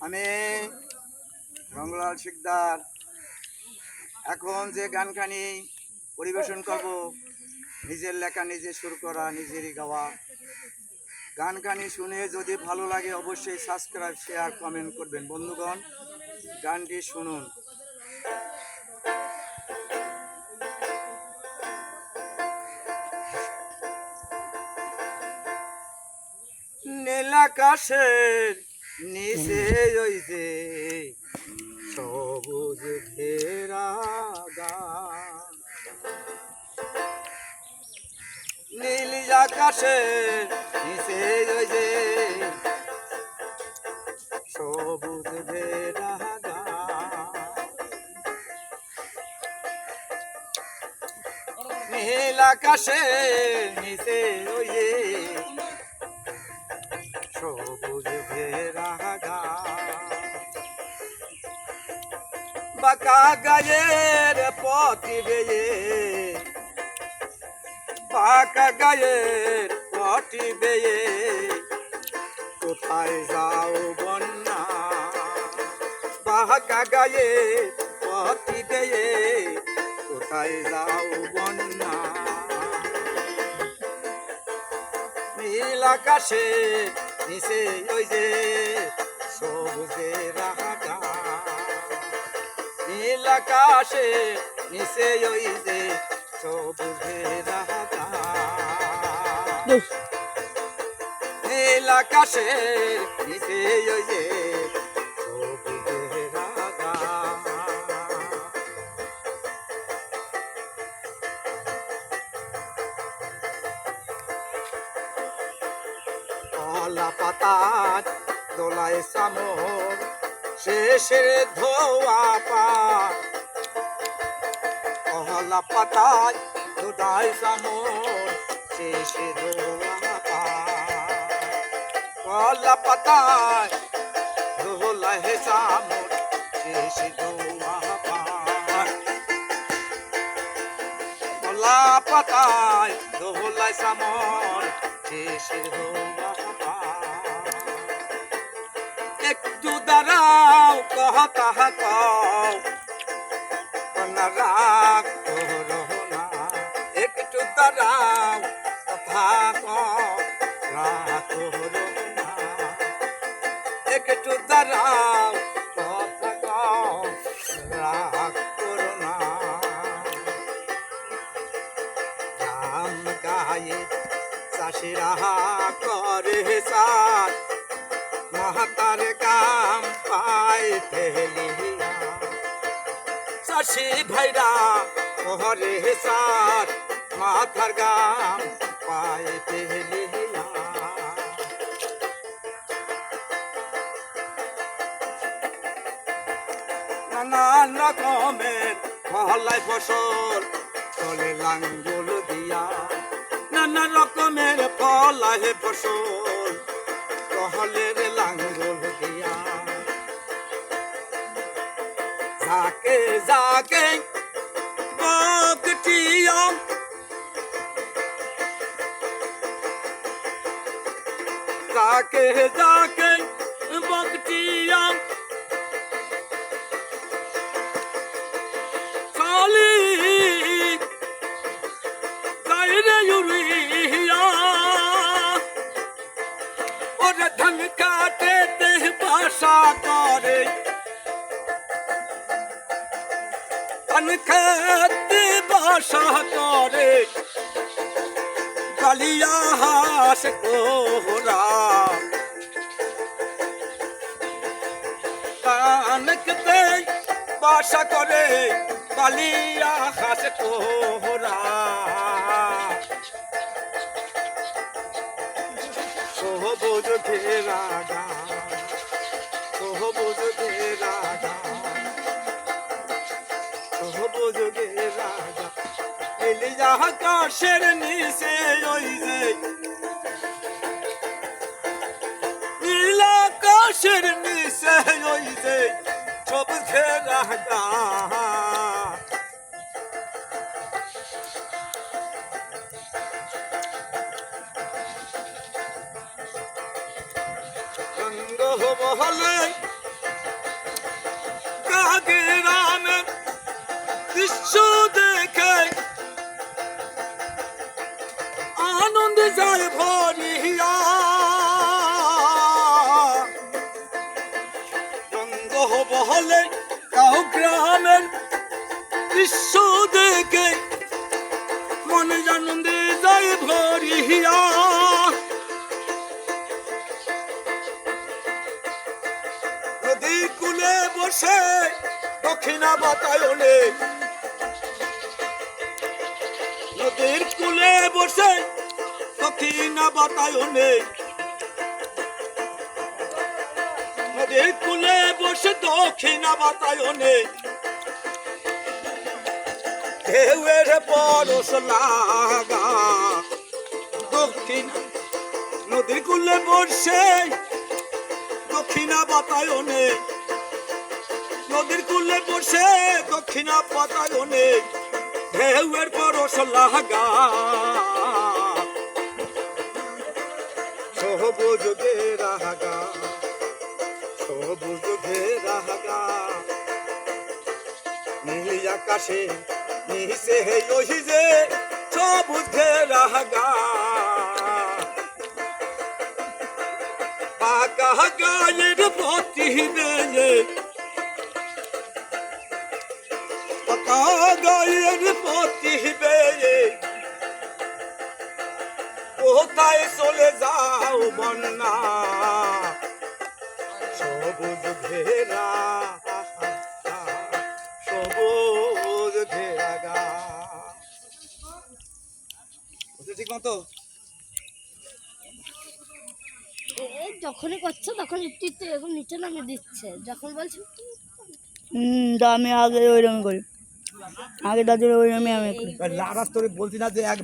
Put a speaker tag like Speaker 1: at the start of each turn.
Speaker 1: আমি রঙ্গলাল শিকদার। এখন যে গানখানি পরিবেশন করব, নিজের লেখা নিজে সুর করা, নিজেরই গাওয়া। গানখানি শুনে যদি ভালো লাগে অবশ্যই সাবস্ক্রাইব শেয়ার কমেন্ট করবেন। বন্ধুগণ, গানটি শুনুন। নীলাকাশের নিচে যে সবুজ ঘেরা গান। নীল আকাশের নিচে যে সবুজ ঘেরা। নীল আকাশের নিচে যে সবুজ ঘেরা বাঁকা গায়ের পথি বেয়ে, বাঁকা গায়ের পথি বেয়ে। কোথায় যাও বন্যা? বাঁকা গায়ে পথি বেয়ে, কোথায় যাও বন্যা? নীল আকাশে নিচে ওই যে সবুজে রাহাটা। নীল আকাশে নিচে ওই যে সবুজে রাহাটা। নীল আকাশে নিচে ওই যে পাতার দোলায় সামর শেষের ধোয়া পা। পাতায় দোলায় সামর শেষে ধোয়া পা। পাতায় দোলায় সামর শেষে ধোয়া পাতায় শেষে ধোয়া একটু দাঁড়াও, কহ তাহা কও রাগ একটু দাঁড়াও, কথা একটু দাঁড়াও রাম গায়ে চাষিরা করে সাথ মহাতার কাম পাই ফেলিয়া। চাষি ভাইরা, ওহরে সার, মাথার গাম পাই নানান রকমের ফলাই ফসল চলে লাঙ্গুল দিয়া। নানা রকমের ফলাই ফসল কহলের যাকে যাকে বকটিয়া যাকে যাকে বকটিয়া চালি যাইরে ইউরিয়া। ওরে ধান কাটে দেহ বাসা করে। ধান খেতে বাসা করে। কালিয়া হাস কোহরা ধান খেতে বাসা করে কালিয়া হাস কোহরা সহবোজ ঘেরা গা সহবোজ ঘেরা গা সহবোজ ঘেরা গা এলি যাহা কাশের নিচে, ওই যে নীলা কাশের নিচে, ওই যে সব ঘেরা গা রঙ্গ বহলে গ্রামে আনন্দ যায় ভরিয়া। রঙ্গ বহলে গাও গ্রামের দৃশ্য দেখে মনে আনন্দে যায় ভরিয়া। নদী কুলে বসে দক্ষিণা বাতায়নে বসে দক্ষিণা বাতায়নে। নদীর কুলে বসে দক্ষিণা বাতায়নে। ঢেউয়ের পরশ লাগা দক্ষিণ। নদীর কুলে বসে দক্ষিণা বাতায়নে। নদীর কুলে বসে দক্ষিণা বাতায়নে। ঢেউয়ের পরশ লাগা। সবুজ ঘেরাগা সবুজ ঘেরাগা। নীলি আকাশে নিচে ওই যে সবুজ ঘেরাগা। পাকা গায়ের প্রতি বেয়ে গায়ের প্রতি বেয়ে কোথায় চলে যাও বন্যা? সবুজ ঘেরা সবুজ ঘেরা গা ঠিক মতো
Speaker 2: যখনই করছে তখন একটু একটু এরকম নিচে নামে দিচ্ছে। যখন বলছে
Speaker 3: হুম তা আমি আগে ওইরকম করি। আগে দাদু ওই আমি
Speaker 4: আমি তোরে বলছি না যে এক